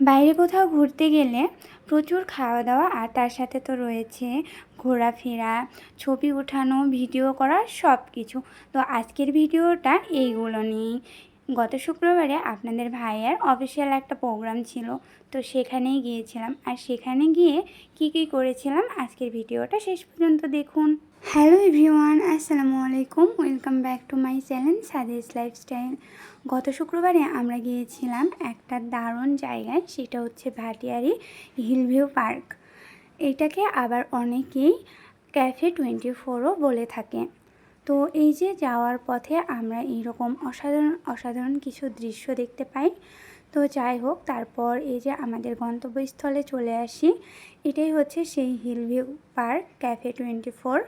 বাইরে কোথাও ঘুরতে গেলে প্রচুর খাওয়া দাওয়া আর তার সাথে তো রয়েছে ঘোরাফেরা, ছবি ওঠানো, ভিডিও করা সব কিছু তো আজকের ভিডিওটা এইগুলো নিয়েই। গত শুক্রবারে আপনাদের ভাইয়ের অফিসিয়াল একটা প্রোগ্রাম ছিল, তো সেখানেই গিয়েছিলাম। আর সেখানে গিয়ে কি কি করেছিলাম আজকের ভিডিওটা শেষ পর্যন্ত দেখুন। হ্যালো এভরিওয়ান আসসালামু আলাইকুম welcome back to my channel সাদেস lifestyle গত শুক্রবারে আমরা গিয়েছিলাম একটা দারুণ জায়গায়, সেটা হচ্ছে ভাটিয়ারি হিলভিউ পার্ক এটাকে আবার অনেকেই ক্যাফে টোয়েন্টি ফোরও বলে থাকে। তো এই যে যাওয়ার পথে আমরা এইরকম অসাধারণ অসাধারণ কিছু দৃশ্য দেখতে পাই। তো যাই হোক, তারপর এই যে আমাদের গন্তব্যস্থলে চলে আসি। এটাই হচ্ছে সেই hill view park cafe twenty four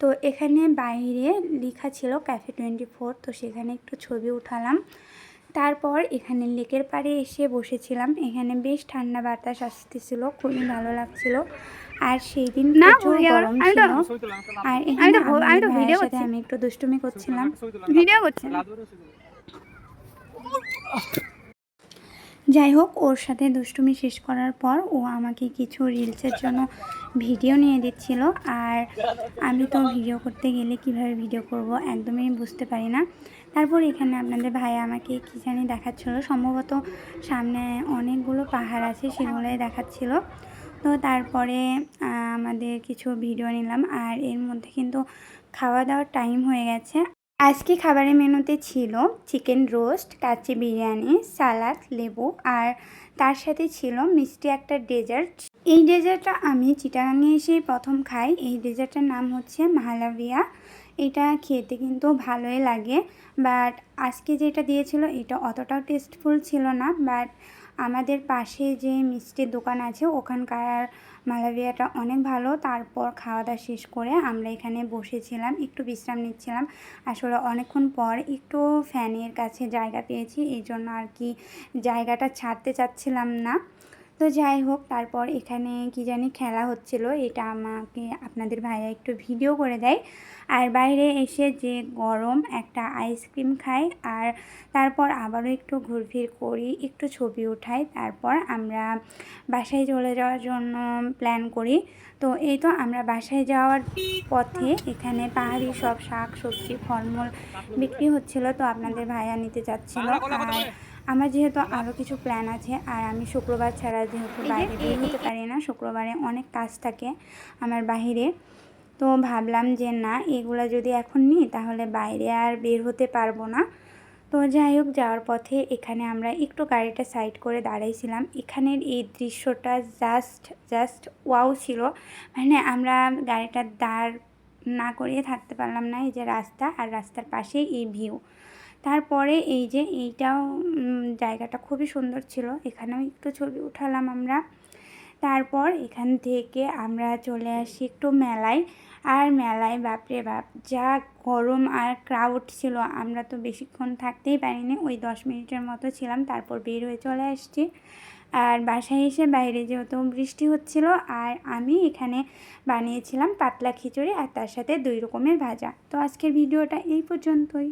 তো এখানে বাইরে লেখা ছিল ক্যাফে টোয়েন্টি ফোর তো সেখানে একটু ছবি উঠালাম। তারপর এখানে লেকের পাড়ে এসে বসেছিলাম। এখানে বেশ ঠান্ডা বাতাস আসতেছিল খুবই ভালো লাগছিল। আর সেই দিন না, প্রচুর গরম ছিল। আর এখানে ভাইয়ের সাথে আমি একটু দুষ্টুমি করছিলাম। ভিডিও করছেন যাই হোক, ওর সাথে দুষ্টুমি শেষ করার পর ও আমাকে কিছু রিলসের জন্য ভিডিও নিয়ে দিচ্ছিল। আর আমি তো ভিডিও করতে গেলে কীভাবে ভিডিও করব একদমই বুঝতে পারি না। তারপর এখানে আপনাদের ভাই আমাকে কী জানি দেখাচ্ছিলো। সম্ভবত সামনে অনেকগুলো পাহাড় আছে সেগুলোই দেখাচ্ছিল। তো তারপরে আমাদের কিছু ভিডিও নিলাম। আর এর মধ্যে কিন্তু খাওয়া দাওয়ার টাইম হয়ে গেছে। আজকে খাবারের মেনুতে ছিল chicken roast, kacchi biryani, salad, লেবু আর তার সাথে ছিল মিষ্টি একটা ডেজার্ট। এই ডেজার্টটা আমি চিটাগাঙে এসেই প্রথম খাই। এই ডেজার্টটার নাম হচ্ছে মাহালাভিয়া। এটা খেতে কিন্তু ভালোই লাগে, বাট আজকে যেটা দিয়েছিল এটা অতটাও টেস্টফুল ছিল না, বাট আমাদের পাশে যে মিষ্টির দোকান আছে, ওখানকার মালাভিয়াটা অনেক ভালো। তারপর খাওয়া দাওয়া শেষ করে আমরা এখানে বসেছিলাম, একটু বিশ্রাম নিচ্ছিলাম। আসলে অনেকক্ষণ পর একটু ফ্যানের কাছে জায়গা পেয়েছি, এই জন্য আর কি জায়গাটা ছাড়তে চাচ্ছিলাম না। তো যাই হোক, তারপর এখানে কি জানি খেলা হচ্ছিল, এটা আমাকে, আপনাদের ভাইয়া একটু ভিডিও করে দেয়। আর বাইরে এসে যে গরম একটা আইসক্রিম খাই আর তারপর আবারও একটু ঘুরফির করি, একটু ছবি উঠাই, তারপর আমরা বাসায় চলে যাওয়ার জন্য প্ল্যান করি। তো এই তো আমরা বাসায় যাওয়ার পথে এখানে পাহাড়ি সব শাক সবজি ফলমূল বিক্রি হচ্ছিল, তো আপনাদের ভাইয়া নিতে যাচ্ছিল। আর আমার যেহেতু আরও কিছু প্ল্যান আছে আর আমি শুক্রবার ছাড়া যেহেতু বাইরে বের হতে পারি না শুক্রবারে অনেক কাজ থাকে আমার বাহিরে। তো ভাবলাম যে না এগুলো যদি এখন নিই তাহলে বাইরে আর বের হতে পারব না। তো যাই হোক যাওয়ার পথে এখানে আমরা একটু গাড়িটা সাইড করে দাঁড়াইছিলাম। এখানের এই দৃশ্যটা জাস্ট জাস্ট ওয়াও ছিল। মানে আমরা গাড়িটা দাঁড় না করিয়ে থাকতে পারলাম না এই যে রাস্তা আর রাস্তার পাশেই এই ভিউ তারপরে এই যে এইটাও জায়গাটা খুবই সুন্দর ছিল। এখানেও একটু ছবি উঠালাম আমরা। তারপর এখান থেকে আমরা চলে আসি একটু মেলায়। আর মেলায় বাপরে বাপ, যা গরম আর ক্রাউড ছিল, আমরা তো বেশিক্ষণ থাকতেই পারিনি। ওই দশ মিনিটের মতো ছিলাম, তারপর বের হয়ে চলে আসছি। আর বাসায় এসে বাইরে যেহেতু বৃষ্টি হচ্ছিল, আর আমি এখানে বানিয়েছিলাম পাতলা খিচুড়ি আর তার সাথে দুই রকমের ভাজা। তো আজকের ভিডিওটা এই পর্যন্তই।